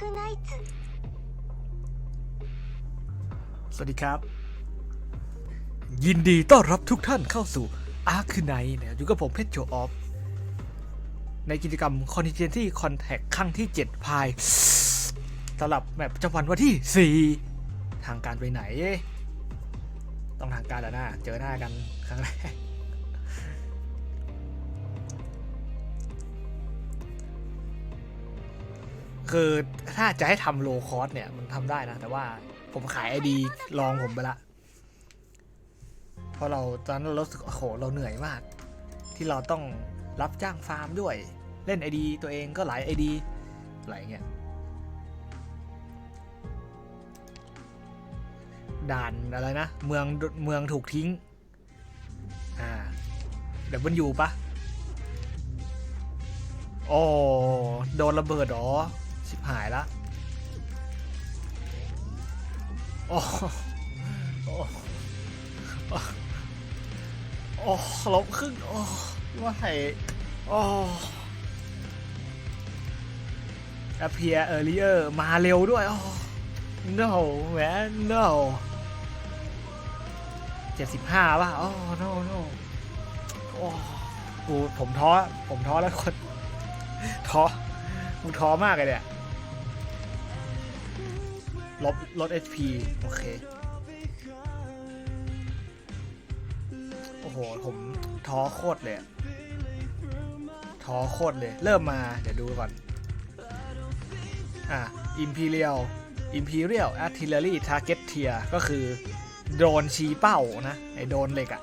クナイツ สวัสดีครับ ยินดีต้อนรับทุกท่านเข้าสู่อาร์คไนเนี่ยอยู่กับผมเพชรโจออฟ ในกิจกรรม Contingency Contact ครั้งที่ 7 พายสำหรับแมปประจำวันวันที่ 4 ทางการไปไหน ต้องทางการแล้วนะ เจอหน้ากันครั้งแรก คือถ้าจะให้ทำโลคอสเนี่ยมันทำได้นะ แต่ว่าผมขายไอดีลองผมไปละ เพราะเราตอนนั้นเรารู้สึกโอ้โหเราเหนื่อยมาก ที่เราต้องรับจ้างฟาร์มด้วย เล่นไอดีตัวเองก็หลายไอดีอะไรเงี้ยด่านอะไรนะ เมืองเมืองถูกทิ้ง อ่าเดี๋ยวมันอยู่ปะโอ้โดนระเบิดหรอ ชิบหายละโอ้โอ้โอ้โอ้ลบครึ่งโอ้ว่าไห้โอ้อ appear earlier มาเร็วด้วยโอ้ no man no เจ็ดสิบห้าป่ะโอ้ no no โอ้กูผมท้อ ผมท้อแล้วคนท้อกูท้อมากเลยเนี่ย ลบลด HP โอเค โอ้โห ผมท้อโคตรเลยท้อโคตรเลย เริ่มมา เดี๋ยวดูก่อน อะ Imperial Imperial Artillery Target Tier ก็คือ โดรนชี้เป้านะ ไอโดรนเหล็กอะ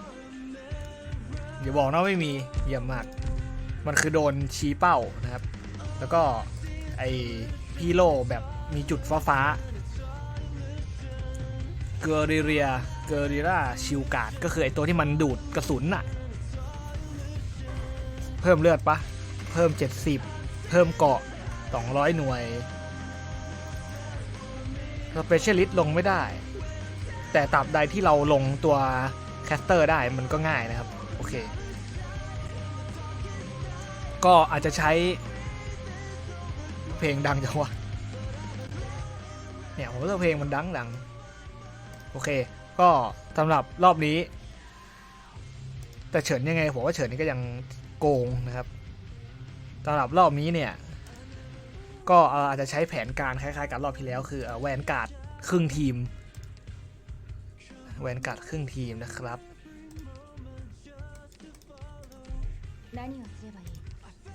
อย่าบอกนะไม่มีเยี่ยมมาก มันคือโดนชี้เป้านะครับ แล้วก็ไอพีโลแบบมีจุดฟ้าฟ้า เกอริเรียเกอริราชิวการ์ดก็คือไอตัวที่มันดูดกระสุนน่ะ เพิ่มเลือดปะ เพิ่ม 70 เพิ่มเกาะ 200 หน่วยสเปเชียลิสต์ลงไม่ได้ แต่ตราบใดที่เราลงตัวแคสเตอร์ได้มันก็ง่ายนะครับ โอเค ก็อาจจะใช้ เพลงดังจังวะเนี่ยผมรู้สึกเพลงมันดังดัง โอเค ก็สำหรับรอบนี้ แต่เฉินยังไงผมว่าเฉินนี่ก็ยังโกงนะครับสำหรับรอบนี้เนี่ย ก็อาจจะใช้แผนการคล้ายๆ กับรอบที่แล้ว คือแวนการ์ดครึ่งทีม แวนการ์ดครึ่งทีมนะครับ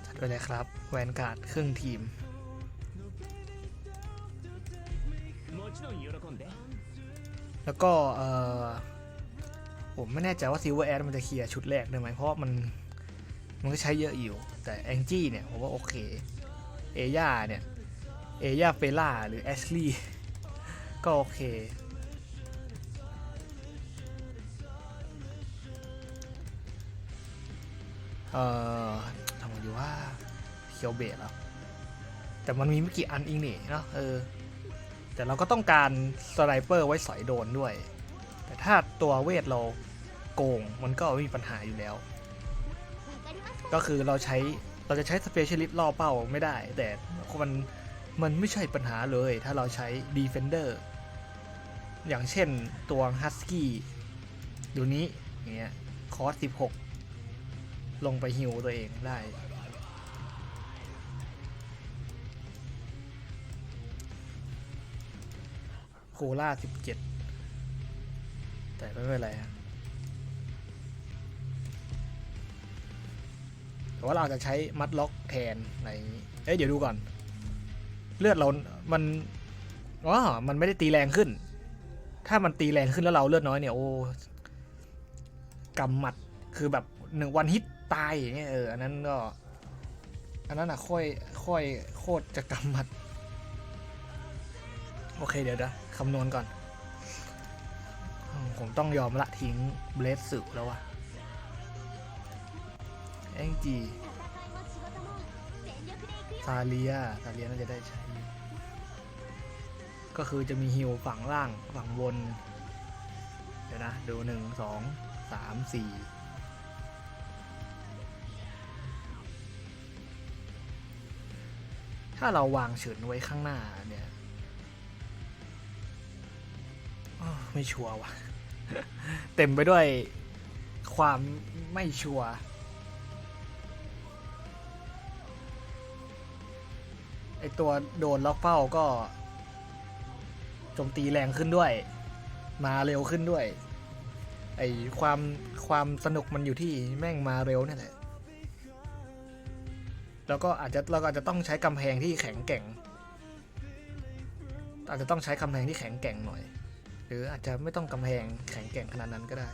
จัดไปเลยครับ แวนการ์ดครึ่งทีม แล้วก็เออผมไม่แน่ใจว่าซิลเวอร์แอดมันจะเคลียร์ชุดแรกได้ไหมเพราะมันมันก็ใช้เยอะอยู่ แต่แองจี้เนี่ยผมว่าโอเค เอย่าเนี่ย เอย่าเฟล่าหรือแอชลีย์ก็โอเคเอ่อทำไงดีว่าเคียวเบสเหรอแต่มันมีไม่กี่อันเองนี่เนาะเออ แต่เราก็ต้องการสไนเปอร์ไว้สอยโดนด้วย แต่ถ้าตัวเวทเราโกงมันก็ไม่มีปัญหาอยู่แล้ว ก็คือเราใช้เราจะใช้สเปเชียลิสต์ล่อเป้าไม่ได้ แต่มันมันไม่ใช่ปัญหาเลย ถ้าเราใช้ดีเฟนเดอร์อย่างเช่นตัวฮัสกี้ดูนี้เงี้ยคอร์ส16 ลงไปฮิวตัวเองได้ โคล่า17แต่ไม่เป็นไรฮะแต่ว่าเราจจะใช้มัดล็อกแทนอะไรอย่างนี้ เอ้ยเดี๋ยวดูก่อน เลือดเรา มันอ๋อมันไม่ได้ตีแรงขึ้น ถ้ามันตีแรงขึ้นแล้วเราเลือดน้อยเนี่ย โอ้กำหมัด คือแบบหนึ่งวันฮิตตายอย่างเงี้ยเออ อันนั้นก็ อันนั้นอะค่อย ค่อย โคตรจะกำหมัด โอเคเดี๋ยวนะคำนวณก่อน ผมต้องยอมละทิ้งเบลสสึแล้ววะแอ็งจีซาเลียซาเลียน่าจะได้ใช้ ก็คือจะมีฮิวฝั่งล่างฝั่งบน เดี๋ยวนะ ดูหนึ่งสองสามสี่ถ้าเราวางเฉินไว้ข้างหน้าเนี่ย ไม่ชัวร์ว่ะ เต็มไปด้วยความไม่ชัวร์ไอตัวโดนล็อกเป้าก็โจมตีแรงขึ้นด้วย มาเร็วขึ้นด้วย ไอความความสนุกมันอยู่ที่แม่งมาเร็วนี่แหละแล้วก็อาจจะเราก็อาจจะต้องใช้กำแพงที่แข็งแกร่ง อาจจะต้องใช้กำแพงที่แข็งแกร่งหน่อย หรืออาจจะไม่ต้องกำแพงแข็งแกร่งขนาดนั้นก็ได้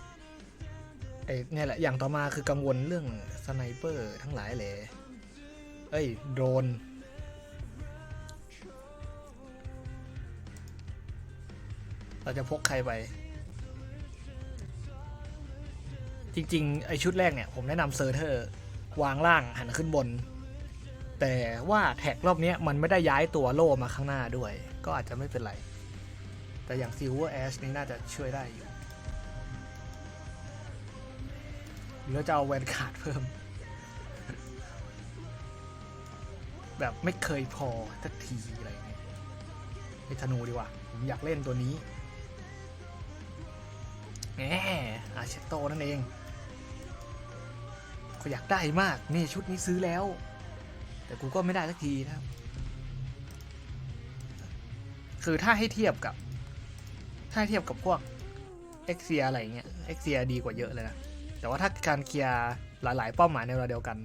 ไอ้เนี่ยแหละอย่างต่อมาคือกังวลเรื่องสไนเปอร์ทั้งหลายเลยเอ้ยโดรนเราจะพกใครไป จริงๆ ไอชุดแรกเนี่ย ผมแนะนำเซอร์เทอร์ วางล่างหันขึ้นบน แต่ว่าแท็กรอบนี้มันไม่ได้ย้ายตัวโล่มาข้างหน้าด้วย ก็อาจจะไม่เป็นไร แต่อย่าง Silver Ash นี่น่าจะช่วยได้อยู่หรือเราจะเอาแวนการ์ดเพิ่ม แบบไม่เคยพอสักทีอะไรอย่างเงี้ยไอ้ธนูดีกว่า ผมอยากเล่นตัวนี้แหมอาเชโตนั่นเองก็อยากได้มาก นี่ชุดนี้ซื้อแล้ว แต่กูก็ไม่ได้สักทีนะครับ คือถ้าให้เทียบกับ ถ้าให้เทียบกับพวกเอ็กเซียอะไรเงี้ยเอ็กเซียดีกว่าเยอะเลยนะ แต่ว่าถ้าการเคลียร์หลาย ๆ เป้าหมายในเวลาเดียวกัน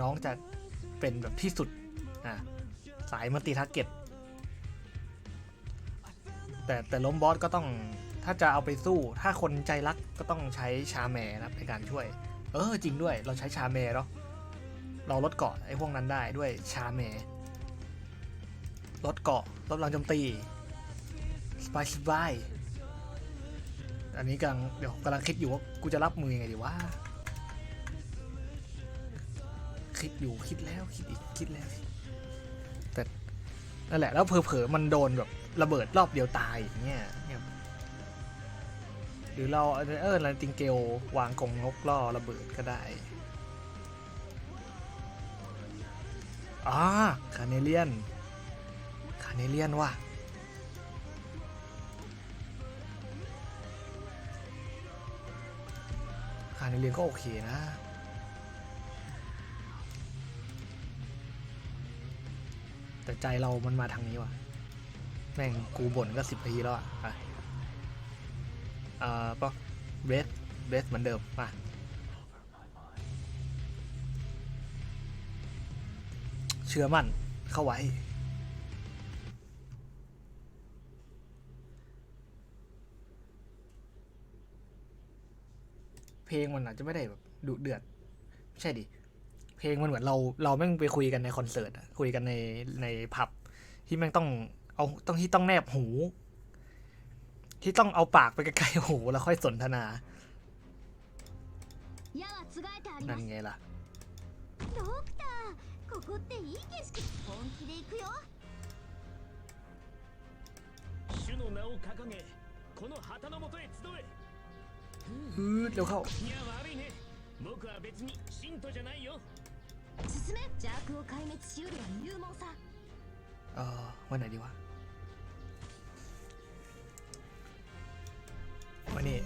น้องจะเป็นแบบที่สุดอะสายมัลติทาร์เก็ตแต่แต่ล้มบอสก็ต้องถ้าจะเอาไปสู้ ถ้าคนใจรักก็ต้องใช้ชาแมร์นะในการช่วย เออจริงด้วย เราใช้ชาแมร์เนาะเราลดเกาะไอ้พวกนั้นได้ด้วยชาแมร์ลดเกาะลดแรงโจมตีสบายสบาย อันนี้กำลังเดี๋ยวกำลังคิดอยู่ว่ากูจะรับมือยังไงดีวะคิดอยู่คิดแล้วคิดอีกคิดแล้ว แต่นั่นแหละแล้วเผลอๆมันโดนแบบระเบิดรอบเดียวตายอย่างเงี้ยนะหรือเราเออเราติงเกลวางกรงนกล่อระเบิดก็ได้อ่าคาเนเลียน คาเนเลียนว่ะ คาเนเลียนก็โอเคนะ แต่ใจเรามันมาทางนี้ว่ะ แม่งกูบ่นก็สิบนาทีแล้วอะไปเอ่อก็เบสเบสเหมือนเดิมมาเชื่อมั่นเข้าไว้ เพลงมันอาจจะไม่ได้แบบดุเดือด ไม่ใช่ดิ เพลงมันเหมือนเราเราแม่งไปคุยกันในคอนเสิร์ตอะคุยกันในในผับที่แม่งต้องเอาต้องที่ต้องแนบหู ที่ต้องเอาปากไปใกล้ๆหูแล้วค่อยสนทนา 矢はつがえてあり นั่ ま น す ไงล่ะ ドクターここっていい景色本気で行くよ主の名を掲げこの旗のもとへ集え อืเร็วเข้าเออวันไหนดีวะวันนี้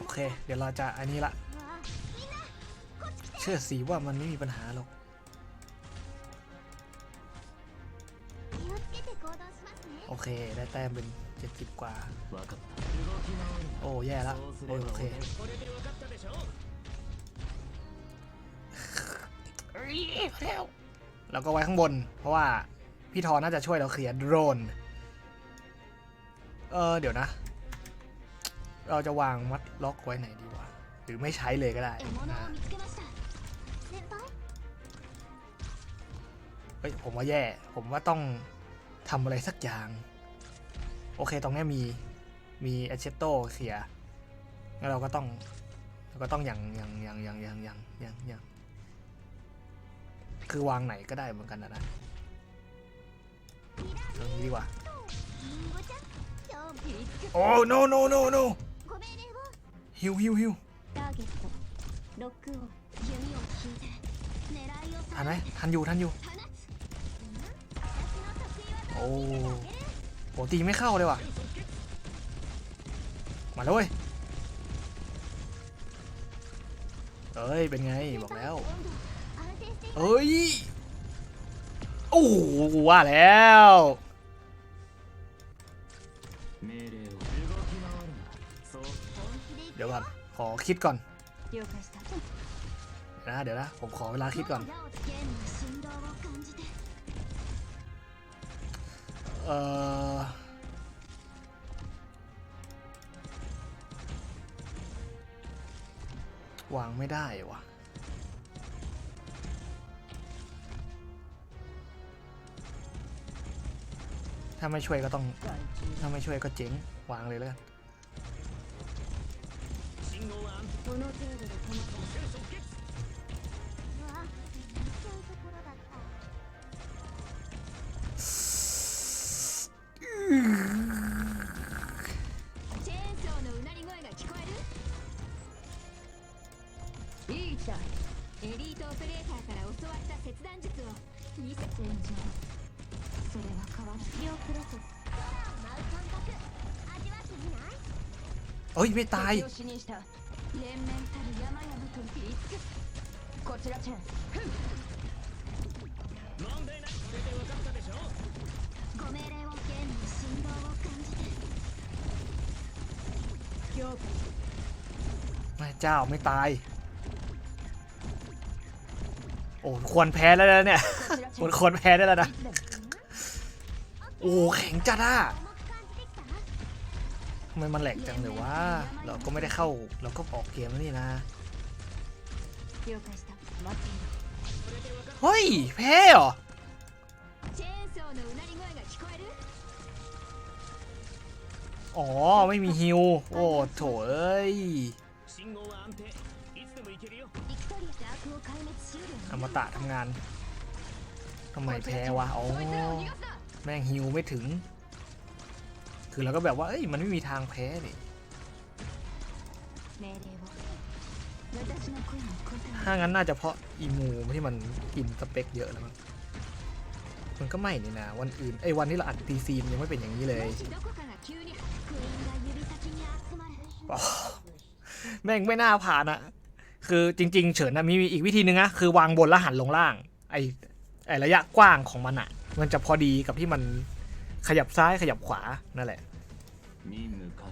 โอเค เดี๋ยวเราจะอันนี้ละ เชื่อสีว่ามันไม่มีปัญหาหรอก โอเค ได้แต้มเป็นเจ็ดสิบกว่า โอ้แย่ละโอเคแล้วก็ไว้ข้างบน เพราะว่าพี่ทอน่าจะช่วยเราเคลียร์โดรน เออเดี๋ยวนะ เราจะวางมัดล็อกไว้ไหนดีวะ หรือไม่ใช้เลยก็ได้เฮ้ยผมว่าแย่ ผมว่าต้อง ทำอะไรสักอย่าง โอเคตรงนี้มีมีเอเชโตเสียงั้นเราก็ต้องเราก็ต้องอย่างอย่างอย่างอย่างอย่างอย่างอย่างอย่างคือวางไหนก็ได้เหมือนกันนะนะตรงนี้ดีกว่าโอ้ no no no no ฮิวฮิวฮิวทันไหมทันอยู่ทันอยู่ โอ้โหตีไม่เข้าเลยว่ะ มาแล้วยเอ้ย เป็นไง บอกแล้ว เอ้ย โอ้กูว่าแล้ว เดี๋ยวก่อน ขอคิดก่อนนะ เดี๋ยวนะ ผมขอเวลาคิดก่อน เอ่อวางไม่ได้วะถ้าไม่ช่วยก็ต้อง ถ้าไม่ช่วยก็เจ๊ง วางเลยแล้วกัน えるいいじゃんエリートオペレーターから教わった切断術を見せ戦場それは変わらない両プロセス舞う感覚味わってみない เอ้ย ไม่ตาย 敵を死にした連綿たる山々と切り尽くすこちらチェーン問題ないこれで分かったでしょご命令をゲームの振動を感じて了解 แม่เจ้าไม่ตาย โ อ้ควรแพ้แล้วนะเนี่ยควรควรแพ้ได้แล้วนะ โอ้แข็งจัดอะทำไมมันแหลกจังเลยวะ เราก็ไม่ได้เข้า เราก็ออกเกมแล้วนี่นะ เฮ้ย แพ้เหรออ๋อ ไม่มีฮิว โอ้โถเอ้ย อมตะทำงานทำไมแพ้วะอ๋อแม่งฮิวไม่ถึง คือเราก็แบบว่าเอ้ยมันไม่มีทางแพ้นี่ถ้างั้นน่าจะเพราะอีมูที่มันกินสเปกเยอะแล้วมั้งมันก็ไม่นี่นะวันอื่นไอ้วันที่เราอัดตีซีมยังไม่เป็นอย่างนี้เลยแม่งไม่น่าผ่านอะ คือจริง ๆ เฉินนะมีอีกวิธีนึงนะคือวางบนแล้วหันลงล่าง ไอไอระยะกว้างของมันอะมันจะพอดีกับที่มันขยับซ้ายขยับขวานั่นแหละ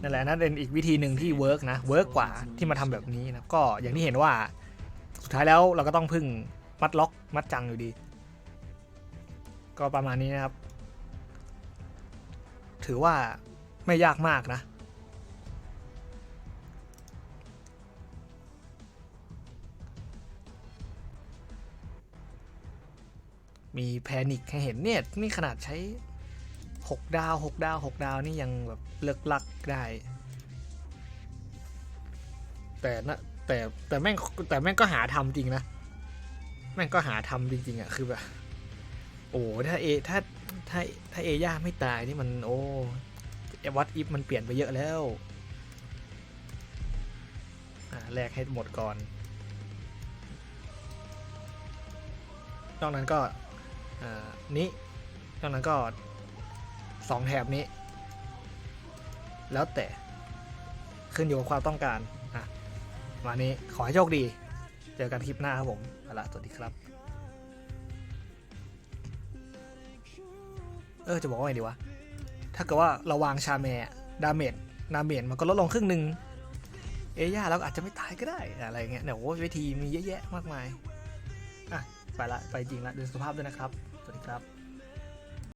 นั่นแหละนั่นเป็นอีกวิธีหนึ่งที่เวิร์กนะเวิร์กกว่าที่มาทำแบบนี้นะก็อย่างที่เห็นว่าสุดท้ายแล้วเราก็ต้องพึ่งมัดล็อกมัดจังอยู่ดี ก็ประมาณนี้นะครับ ถือว่าไม่ยากมากนะ มีแพนิคให้เห็นเนี่ยนี่ขนาดใช้ 6 ดาว 6 ดาว 6 ดาวนี่ยังแบบเลิกลักได้ แต่นะแต่แต่แม่งแต่แม่งก็หาทำจริงนะ แม่งก็หาทำจริงๆอะคือแบบโอ้ถ้าเอถ้าถ้าถ้าเอย่าไม่ตายนี่มันโอ้วัดอิฟมันเปลี่ยนไปเยอะแล้วอ่าแลกให้หมดก่อน นอกนั้นก็ นี้นอกนั้นก็สองแถบนี้ แล้วแต่ขึ้นอยู่กับความต้องการอะวันนี้ขอให้โชคดี เจอกันคลิปหน้าครับผมเอาละสวัสดีครับ เออจะบอกว่าไงดีวะ ถ้าเกิดว่าเราวางชาแมร์ดาเมจดาเมจมันก็ลดลงครึ่งหนึ่งเอย่าเราอาจจะไม่ตายก็ได้อะไรเงี้ยเนี่ยโอ้ยวิธีมีเยอะแยะมากมายอะไปละไปจริงละดูสุขภาพด้วยนะครับ WhatsApp